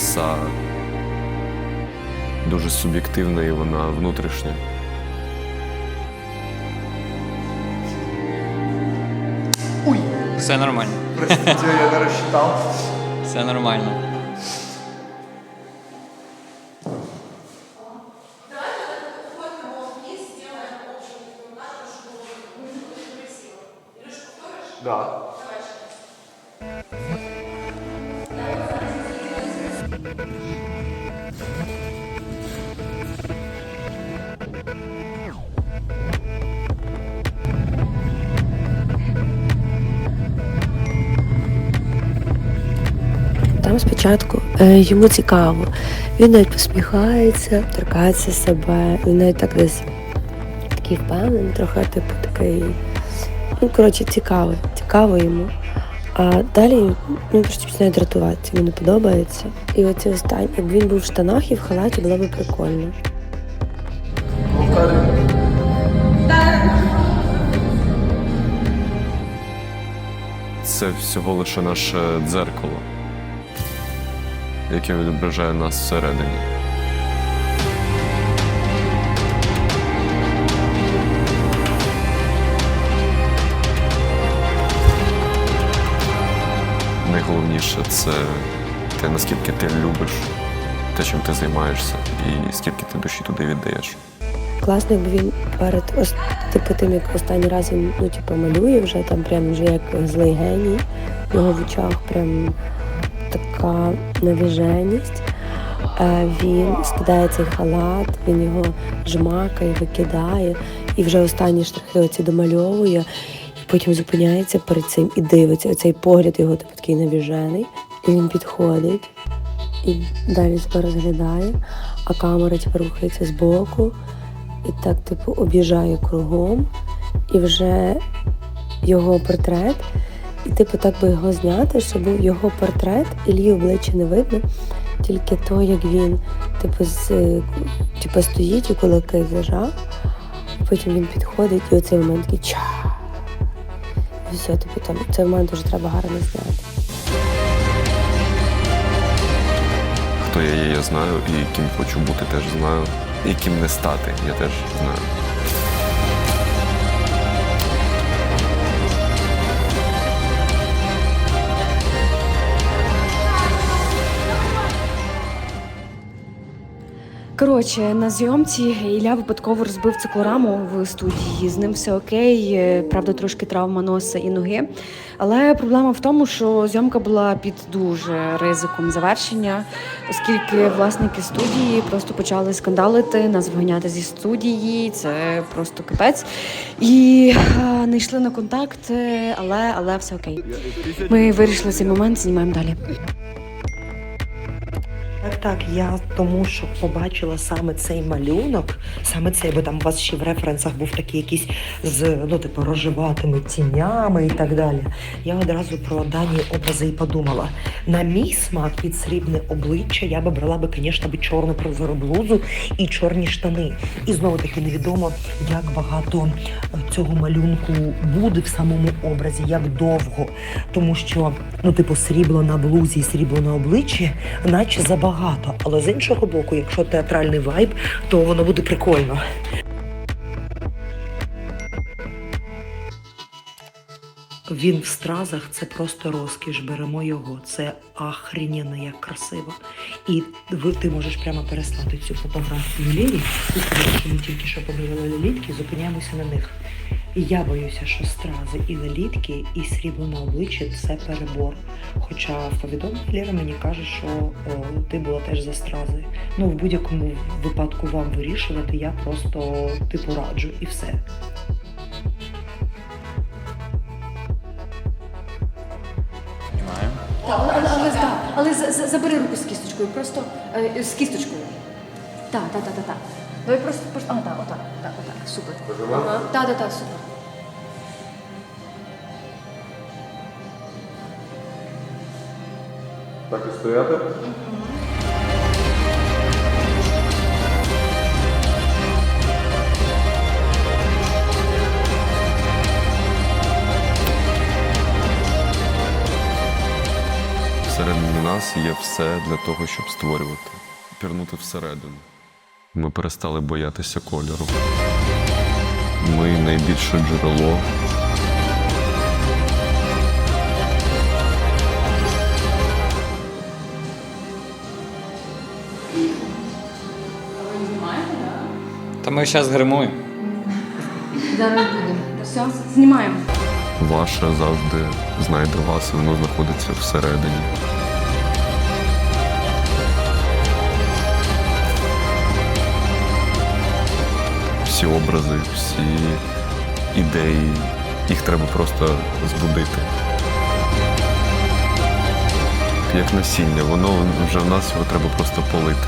краса дуже суб'єктивна і вона внутрішня. Все нормально. Простите, я не рассчитал. Все нормально. Да. Там спочатку е, йому цікаво. Він навіть посміхається, торкається себе. Він навіть так десь такий впевнений, трохи типу такий. Ну, коротше, цікаво, цікаво йому. А далі він просто починає дратуватися, не подобається. І оці останні, якби він був в штанах і в халаті, було б прикольно. Це всього лише наше дзеркало, яке відображає нас всередині. Найголовніше це те, наскільки ти любиш те, чим ти займаєшся, і скільки ти душі туди віддаєш. Класно, якби він перед типу тим, як останній раз він ну, типу, малює вже там прям вже як злий геній. В його в очах прям така навіженість. Е, Він скидає цей халат, він його жмакає, викидає, і вже останні штрихи оці домальовує, потім зупиняється перед цим і дивиться. Оцей погляд його типу, такий навіжений. І він підходить і далі себе розглядає, а камера типу, рухається збоку і так, типу, об'їжджає кругом, і вже його портрет, і типу так би його зняти, щоб був його портрет, і лії обличчя не видно, тільки то, як він, типу, з, типу, стоїть і кулаки зажав, потім він підходить, і оцей момент такий ча. І все, типу, там це в мене дуже треба гарно зняти. Хто я є, я знаю, і ким хочу бути, теж знаю. І ким не стати, я теж знаю. Коротше, на зйомці Ілля випадково розбив циклораму в студії. З ним все окей. е, Правда, трошки травма носа і ноги. Але проблема в тому, що зйомка була під дуже ризиком завершення, оскільки власники студії просто почали скандалити, нас виганяти зі студії. Це просто капець. І е, не йшли на контакт, е, але, але все окей. Ми вирішили цей момент, знімаємо далі. Так, так, я тому, що побачила саме цей малюнок, саме цей, бо там у вас ще в референсах був такий якийсь з ну, типу, розживатими тінями і так далі. Я одразу про дані образи і подумала. На мій смак під срібне обличчя я би брала би, звісно, чорну прозору блузу і чорні штани. І знову таки невідомо, як багато е, цього малюнку буде в самому образі, як довго. Тому що, ну, типу, срібло на блузі і срібло на обличчі, наче забагато. Але з іншого боку, якщо театральний вайб, то воно буде прикольно. Він в стразах це просто розкіш. Беремо його. Це ахрененно як красиво. І ви ти можеш прямо переслати цю фотографію Лілі. Що ми тільки що поговорили лелітки, зупиняємося на них. І я боюся, що стрази і лелітки, і срібло на обличчі це перебор. Хоча в повідомленні Лера мені каже, що о, ти була теж за стрази. Ну, в будь-якому випадку вам вирішувати, я просто типу раджу і все. Але, але, але, з- забери руку з кісточкою, просто е, з кісточкою. Так, так, так, так, так. Давай просто, просто, а, так, отак, так, отак, супер. Ага. Так, так, так, супер. Так і стояти? Все Всередині нас є все для того, щоб створювати, пірнути всередину. Ми перестали боятися кольору. Ми найбільше джерело. Та ми зараз гримуємо. Зараз будемо. Все, знімаємо. Ваше завжди знайде вас, і воно знаходиться всередині. Всі образи, всі ідеї, їх треба просто збудити. Як насіння, воно вже в нас його треба просто полити.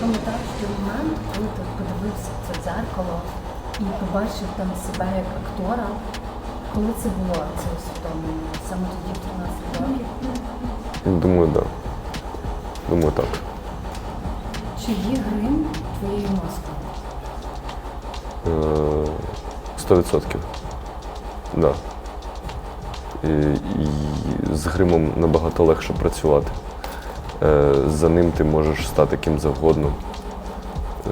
Коли подивився це дзеркало і побачив там себе як актора? Коли це було? Це усвідомлення? Саме тоді, в 13 років? Думаю, так. Да. Думаю, так. Чи є грим твоєю маскою? Е, Сто відсотків. Да. І, і з гримом набагато легше працювати. Е, За ним ти можеш стати ким завгодно. Е,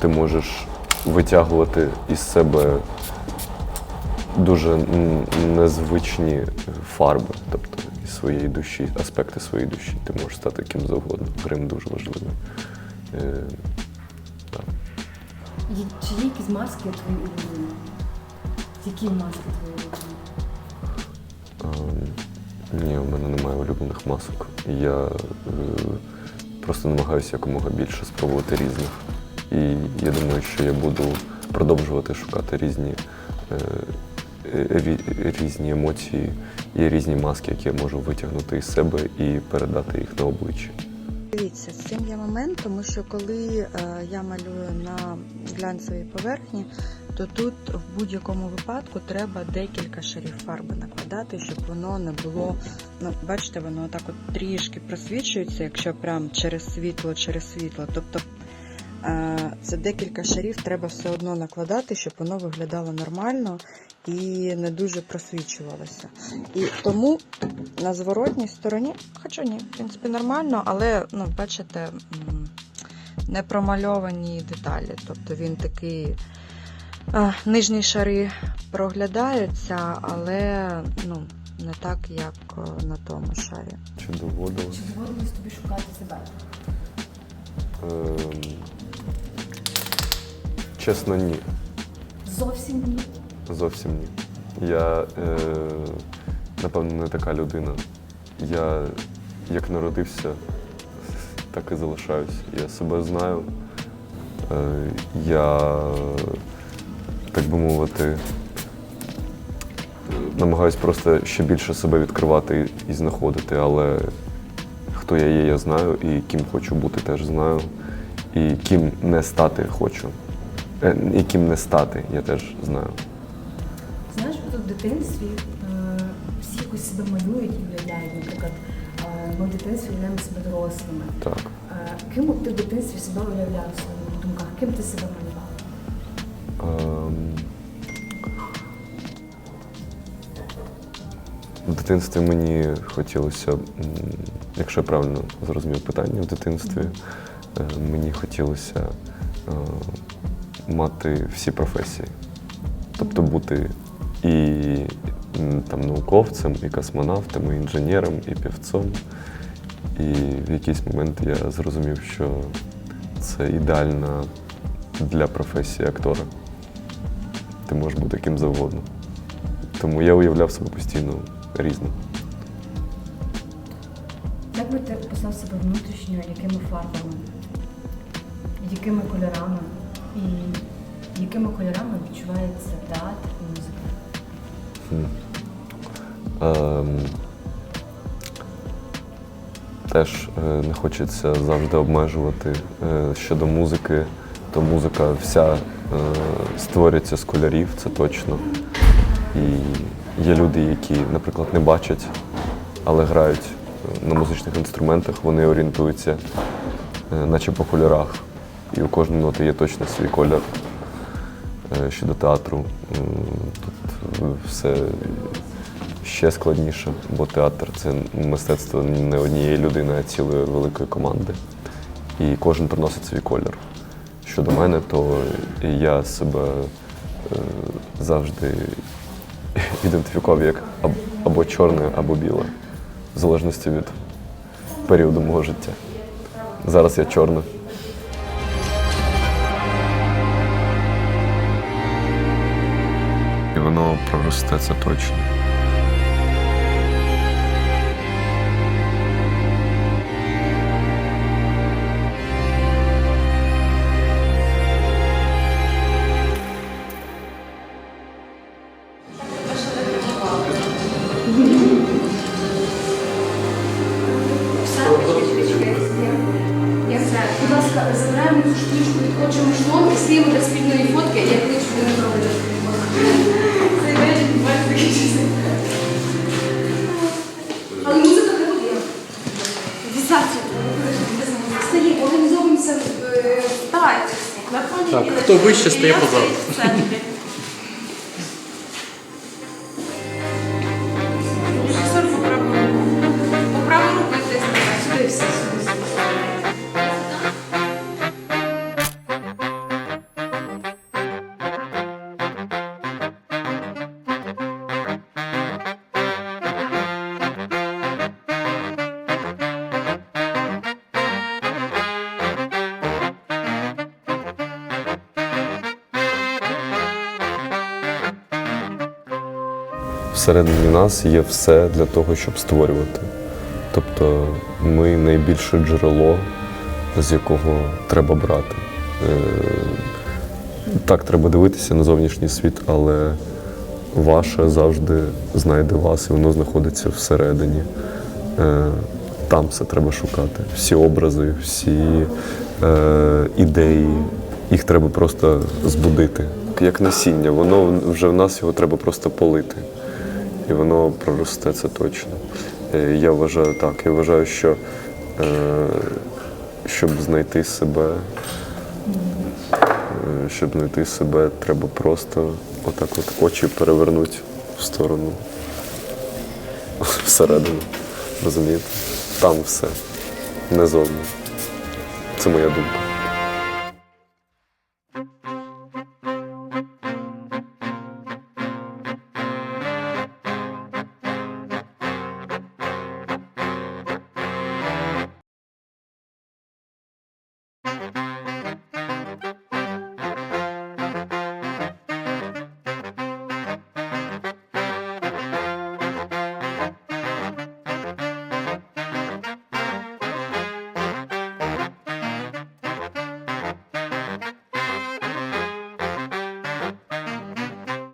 Ти можеш витягувати із себе дуже незвичні фарби, тобто із своєї душі, аспекти своєї душі. Ти можеш стати ким завгодно. Грим дуже важливий. Е, Є- Чи є якісь маски твої улюблені? Які маски твої улюблені? Ем, Ні, у мене немає улюблених масок. Я е, просто намагаюся якомога більше спробувати різних. І я думаю, що я буду продовжувати шукати різні, е, різні емоції і різні маски, які я можу витягнути із себе і передати їх на обличчя. Дивіться, з цим є момент, тому що коли е, я малюю на глянцевій поверхні, то тут в будь-якому випадку треба декілька шарів фарби накладати, щоб воно не було. Ну, бачите, воно так от трішки просвічується, якщо прям через світло, через світло. Тобто е, це декілька шарів треба все одно накладати, щоб воно виглядало нормально і не дуже просвічувалося. І тому на зворотній стороні, хоча ні, в принципі, нормально, але ну, бачите, не промальовані деталі. Тобто він такий. е, Нижні шари проглядаються, але ну, не так, як е, на тому шарі. Чи доводилось? Чи доводилось тобі шукати себе? Ем, Чесно, ні. Зовсім ні. Зовсім ні. Я, е, напевно, не така людина. Я як народився, так і залишаюсь. Я себе знаю. Е, я, так би мовити, намагаюсь просто ще більше себе відкривати і знаходити, але хто я є, я знаю, і ким хочу бути, теж знаю. І ким не стати хочу. Е, І ким не стати, я теж знаю. Знаєш, от в дитинстві е, всі якось себе малюють і уявляють. Наприклад, е, ми в дитинстві уявляємо себе дорослими. Так. Ким ти в дитинстві себе уявляв в своїх думках? Ким ти себе малював? Ем, В дитинстві мені хотілося, якщо я правильно зрозумів питання в дитинстві, е, мені хотілося е, мати всі професії. Тобто бути і там, науковцем, і космонавтом, і інженером, і півцом. І в якийсь момент я зрозумів, що це ідеальна для професії актора ти можеш бути ким завгодно. Тому я уявляв себе постійно різним. Як би ти описав себе внутрішньо, якими фарбами, якими кольорами і якими кольорами відчувається театр і музика? Ем, теж е, не хочеться завжди обмежувати е, щодо музики, то музика вся е, створюється з кольорів, це точно. І є люди, які, наприклад, не бачать, але грають е, на музичних інструментах, вони орієнтуються, е, наче по кольорах. і у кожної ноти є точно свій колір. Е, Щодо театру, тут все ще складніше, бо театр це мистецтво не однієї людини, а цілої великої команди. І кожен приносить свій колір. Щодо мене, то я себе завжди ідентифікував як або чорне, або біле, в залежності від періоду мого життя. Зараз я чорна. І воно проросте, це точно. Так, хто вище стає позаду. Всередині нас є все для того, щоб створювати. Тобто ми найбільше джерело, з якого треба брати. Е, Так, треба дивитися на зовнішній світ, але ваше завжди знайде вас, і воно знаходиться всередині. Е, Там все треба шукати. Всі образи, всі е, ідеї, їх треба просто збудити. Як насіння, воно вже в нас його треба просто полити. І воно проросте це точно. Е, Я вважаю так. Я вважаю, що е, щоб знайти себе, е, щоб знайти себе, треба просто отак от очі перевернути в сторону всередину. Розумієте? Там все, не зовні. Це моя думка.